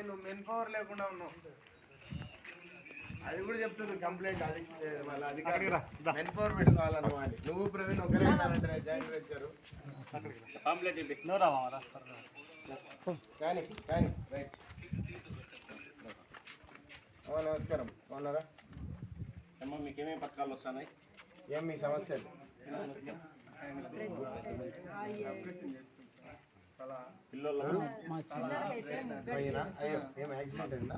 నువ్వు men power లేకుండా ఉన్నావు అది కూడా చెప్తుంది కంప్లైంట్ అది వాళ్ళ అధికారి మెన్ పవర్ పెట్టుకోవాలన్న వాళ్ళు నువ్వు ప్రవీణ్ ఒకరే ఉన్నారంటే జాయింట్ వచ్చారు కానీ కానీ రైట్ నమస్కారం. బాగున్నారా? అమ్మ మీకేమేమి పథకాలు వస్తున్నాయి? ఏం మీ సమస్యలు? అయ్యో ఏం యాక్సిడెంట్ అయిందా?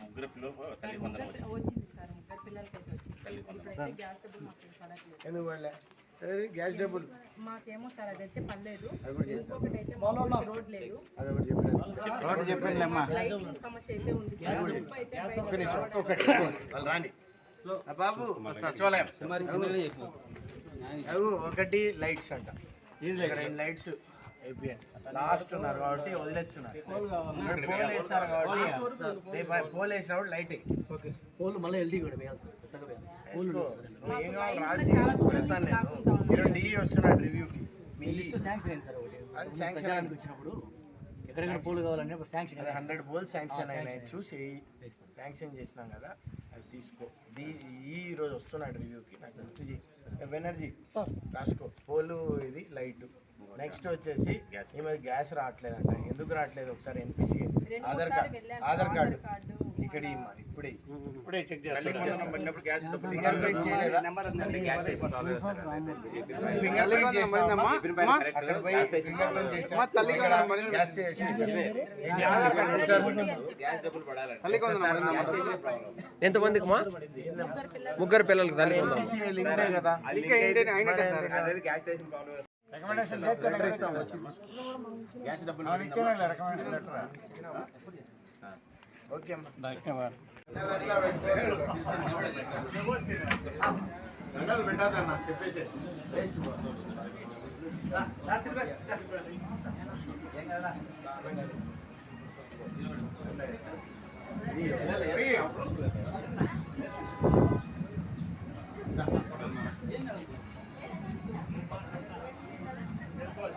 ముగ్గురు పిల్లలకు తల్లి వచ్చింది. సార్ ముగ్గురు పిల్లలకి వచ్చింది. మాకు ఎందుకు? గ్యాస్ డబ్బులు. మాకేమో సార్ అదైతే పర్లేదు. అది కూడా చేస్తాం. ఇంకొకటి అయితే మాకు రోడ్ లేదు. అది ఒకటి సమస్య అయితే ఉంది సార్. రాని బాబు సచివాలయం. అవి ఒకటి లైట్స్ అంట. లైట్స్ లాస్ట్ ఉన్నారు కాబట్టి వదిలేస్తున్నారు. పోల్ వేస్తారు కాబట్టి పోల్ వేసినప్పుడు లైట్ పోలు మళ్ళీ ఎల్డీ కూడా వేయాలి ఏం కావాలి? రాసి పెడతాను నేను. ఈరోజు డి వస్తున్నాడు రివ్యూకి మీ లిస్ట్ శాంక్షన్ అయింది సార్ అది శాంక్షన్ వచ్చినప్పుడు ఎక్కడెక్కడ పోలు కావాలంటే ఒక శాంక్షన్ అది హండ్రెడ్ పోల్ శాంక్షన్ అయినాయి. చూసి శాంక్షన్ చేసినాం కదా అది తీసుకో. ది ఈ రోజు వస్తున్నాడు రివ్యూకి నాకు గుర్తు చేయి. ఎనర్జీ రాసుకో. పోలు ఇది లైట్. నెక్స్ట్ వచ్చేసి ఈ మీద గ్యాస్ రావట్లేదంట ఎందుకు రావట్లేదు ఒకసారి NPC Aadhaar card Aadhaar card ఇక్కడ ఇప్పుడే ఇప్పుడే చెక్ ఎంతమందికి మా ముగ్గురు పిల్లలకి తల్లి కదా ప్రాబ్లం లెటర్ ఇస్తాం వచ్చి గ్యాస్ డబ్బులు ఓకే అమ్మా దండాలు పెట్టాదన్న చెప్పేసి వేస్ట్